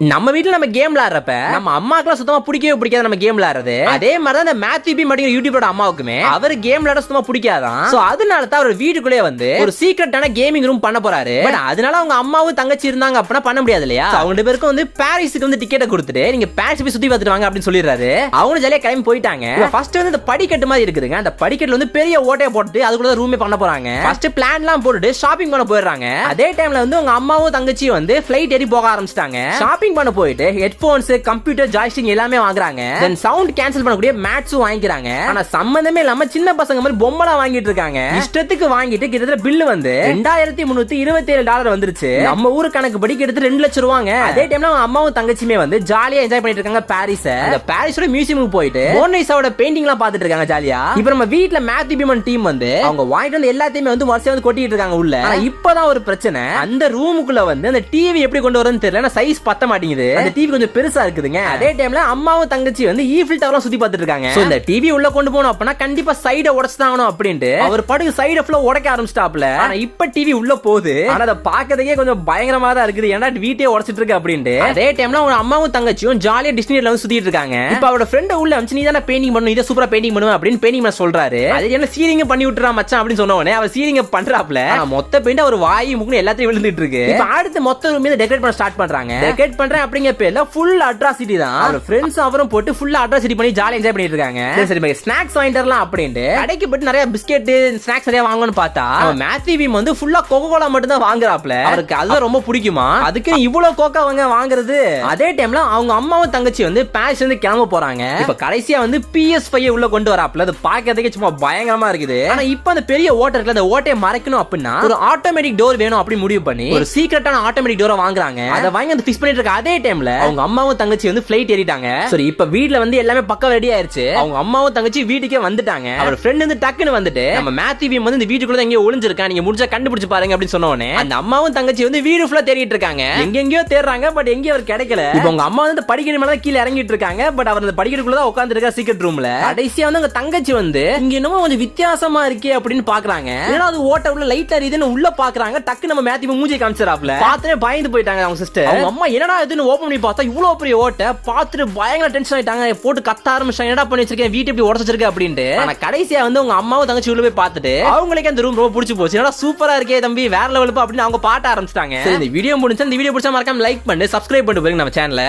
நம்ம வீட்ல நம்ம கேம் விளையாடுறப்ப நம்ம அம்மாக்கெல்லாம் சுத்தமா பிடிக்கவே பிடிக்காது நம்ம கேம் விளையாடுறது. அதே மாதிரி தான் இந்த மேத்யூ பி மாட்டேங்கிற யூடியூபோட அம்மாவுக்குமே அவர் கேம் விளையாட சுத்தமா பிடிக்காதான். சோ அதனால தான் அவர் வீட்டுக்குள்ளே வந்து ஒரு சீக்ரெட்டான கேமிங் ரூம் பண்ண போறாரு. பட் அதனால அவங்க அம்மாவும் தங்கச்சி இருந்தாங்க அப்படின்னா பண்ண முடியாது இல்லையா? அவங்க ரெண்டு பேருக்கும் வந்து பாரிஸுக்கு வந்து டிக்கெட்டை கொடுத்துட்டு நீங்க பாரிஸ் போய் சுத்தி பார்த்துட்டு வாங்க அப்படின்னு சொல்லிடுறாரு. அவங்க ஜாலியா கிளம்பி போயிட்டாங்க. ஃபர்ஸ்ட் வந்து இந்த படிக்கட்டு மாதிரி இருக்குதுங்க. அந்த படிக்கட்டுல வந்து பெரிய ஓட்டையை போட்டு அதுக்குள்ள ரூமே பண்ண போறாங்க. ஃபர்ஸ்ட் பிளான்லாம் போட்டுட்டு ஷாப்பிங் பண்ண போயிடுறாங்க. அதே டைம்ல வந்து உங்க அம்மாவும் தங்கச்சியும் வந்து ஃபிளைட் ஏறி போக ஆரம்பிச்சிட்டாங்க. ஷாப்பிங் பண்ண போயிட்டு ஹெட்போன்ஸ் கம்ப்யூட்டர் ஜாய்ஸ்டிங் எல்லாமே வாங்குறாங்க. தென் சவுண்ட் கேன்சல் பண்ணக்கூடிய மேட்ஸும் வாங்கிக்கிறாங்க. ஆனா சம்பந்தமே இல்லாம சின்ன பசங்க மாதிரி பொம்மலா வாங்கிட்டு இருக்காங்க. இஷ்டத்துக்கு வாங்கிட்டு கிட்டத்தட்ட பில்லு வந்து ரெண்டாயிரத்தி முன்னூத்தி இருபத்தி ஏழு டாலர் வந்துருச்சு. நம்ம ஊர் கணக்கு படி கிட்டத்தட்ட ரெண்டு லட்சம் ரூபாங்க. அதே டைம்ல அவங்க அம்மாவும் தங்கச்சியுமே வந்து ஜாலியா என்ஜாய் பண்ணிட்டு இருக்காங்க பாரிஸ. அந்த பாரிஸோட மியூசியமுக்கு போயிட்டு மோனைசாவோட பெயிண்டிங் எல்லாம் பாத்துட்டு இருக்காங்க ஜாலியா இப்ப நம்ம வீட்டுல மேத்யூ பீமன் டீம் வந்து அவங்க வாங்கிட்டு வந்து எல்லாத்தையுமே வந்து வரிசையா வந்து கொட்டிட்டு இருக்காங்க உள்ள. இப்பதான் ஒரு பிரச்சனை. அந்த ரூமுக்குள்ள வந்து அந்த டிவி எப்படி கொண்டு வரும்னு தெரியல. சைஸ் பத்த மாட்டேங்குது. அந்த டிவி கொஞ்சம் பெருசா இருக்குதுங்க. அதே டைம்ல அம்மாவும் தங்கச்சி வந்து ஈஃபில் டவர்லாம் சுத்தி பார்த்துட்டு இருக்காங்க இந்த டிவி உள்ள கொண்டு போகணும் அப்படின்னா கண்டிப்பா சைட உடைச்சு தான் ஆகணும் அப்படின்ட்டு. அவர் படுக்கு சைட ஃபுல்லா உடைக்க ஆரம்பிச்சிட்டாப்ல ஆனா இப்ப டிவி உள்ள போகுது. ஆனா அதை பாக்கிறதுக்கே கொஞ்சம் பயங்கரமா தான் இருக்குது. ஏன்னா வீட்டையே உடைச்சிட்டு இருக்கு அப்படின்ட்டு. அதே டைம்ல அவங்க அம்மாவும் தங்கச்சியும் ஜாலியா டிஸ்னில வந்து சுத்திட்டு இருக்காங்க. இப்ப அவரோட ஃப்ரெண்ட் உள்ள அமிச்சு நீ தானே பெயிண்டிங் பண்ணணும் இதை சூப்பரா பெயிண்டிங் பண்ணுவேன் அப்படின்னு பெயிண்டிங் பண்ண சொல்றாரு. அது என்ன சீரிங்க பண்ணி விட்டுறா மச்சான் அப்படின்னு சொன்ன உடனே அவர் சீரிங்க பண்றாப்ல மொத்த பெயிண்ட் அவர் வாய் முக்குன்னு எல்லாத்தையும் விழுந்துட்டு இருக்கு இப்ப அடுத்து மொத்த ரூம் டெக்கரேட் பண்ண ஸ்டார்ட் பண்றாங்க. டெக்கரேட் பண்றேன் அப்படிங்கிற பேர்ல ஃபுல் அட்ராசிட்டி தான். அவர் ஃப்ரெண்ட்ஸ் அவரும் போட்டு ஃபுல் அட்ராசிட்டி பண்ணி ஜாலியா என்ஜாய் பண்ணிட்டு இருக்காங்க. சரி, சரி ஸ்நாக்ஸ் வாங்கிட்டு வரலாம் அப்படின்ட்டு கடைக்கு போயிட்டு நிறைய பிஸ்கெட் ஸ்நாக்ஸ் நிறைய வாங்கணும்னு பார்த்தா மேத்யூ பீம் வந்து ஃபுல்லா கோகோ கோலா மட்டும் தான் வாங்குறாப்ல அவருக்கு அதுதான் ரொம்ப பிடிக்குமா? அதுக்கு இவ்வளவு கோக்கா வாங்க வாங்குறது? அதே டைம்ல அவங்க அம்மாவும் தங்கச்சி வந்து பாரிஸ் வந்து கிளம்ப போறாங்க. இப்ப கடைசியா வந்து பிஎஸ் ஃபைவ் உள்ள கொண்டு வராப்ல அது பாக்கிறதுக்கே சும்மா பயங்கரமா இருக்குது. ஆனா இப்ப அந்த பெரிய ஓட்டை இருக்குல்ல அந்த ஓட்டையை மறைக்கணும் அப்படின்னா ஒரு ஆட்டோமேட்டிக் டோர் வேணும் அப்படி முடிவு பண்ணி ஒரு சீக்கிரட்டான ஆட்டோமேட்டிக் டோரை வாங்குறாங்க. அதை வாங்கி அந்த ஃபிக்ஸ் பண்ணிட்டு இருக்க அதே டைம்ல அவங்க அம்மாவும் தங்கச்சி வந்து ஃபிளைட் ஏறிட்டாங்க. சரி இப்ப வீட்ல வந்து எல்லாமே பக்கம் ரெடி ஆயிருச்சு. அவங்க அம்மாவும் தங்கச்சி வீட்டுக்கே வந்துட்டாங்க. அவர் ஃப்ரெண்ட் வந்து டக்குன்னு வந்துட்டு நம்ம மேத்யூ பீம் வந்து இந்த வீட்டுக்குள்ள எங்கேயோ ஒளிஞ்சிருக்கான் நீங்க முடிஞ்சா கண்டுபிடிச்சு பாருங்க அப்படின்னு சொன்ன உடனே அந்த அம்மாவும் தங்கச்சி வந்து வீடு ஃபுல்லா தேடிட்டு இருக்காங்க. எங்கெங்கயோ தேடுறாங்க பட் எங்கேயும் அவர் கிடைக்கல. இப்போ உங்க அம்மா வந்து படிக்கட்டு மேல கீழே இறங்கிட்டு இருக்காங்க பட் அவர் அந்த படிக்கட்டுக்குள்ள தான் உட்கார்ந்து இருக்கா சீக்கிரட் ரூம்ல கடைசியா வந்து உங்க தங்கச்சி வந்து இங்க என்னமோ கொஞ்சம் வித்தியாசமா இருக்கே அப்படின்னு பாக்குறாங்க. ஏன்னா அது ஓட்ட உள்ள லைட்டா இதுன்னு உள்ள பாக்குறாங்க டக்கு நம்ம மேத்யூ மூஞ்சி காமிச்சிடாப்ல பார்த்தே பயந்து போயிட்டாங்க அவங்க சிஸ்டர் அவங்க அம்மா என்னடா அதுன்னு ஓப்பன் பண்ணி பார்த்தா இவ்வளவு பெரிய ஓட்ட பார்த்துட்டு பயங்கர டென்ஷன் ஆயிட்டாங்க. போட்டு கத்த ஆரம்பிச்சாங்க என்னடா பண்ணி வச்சிருக்கேன்? வீட்டு எப்படி உடச்சு வச்சிருக்க அப்படின்ட்டு. ஆனால் கடைசியா வந்து உங்க அம்மாவும் தங்கச்சி உள்ள போய் பார்த்துட்டு அவங்களுக்கே அந்த ரூம் ரொம்ப பிடிச்சி போச்சு. என்னடா சூப்பராக இருக்கே தம்பி வேற லெவலுக்கு அப்படின்னு அவங்க பாட்ட ஆரம்பிச்சிட்டாங்க. இந்த வீடியோ முடிஞ்சா இந்த வீடியோ பிடிச்சா மறக்காம லைக் பண்ணு சப்ஸ்கிரைப் பண்ணிட்டு போயிருங்க நம்ம சேனலை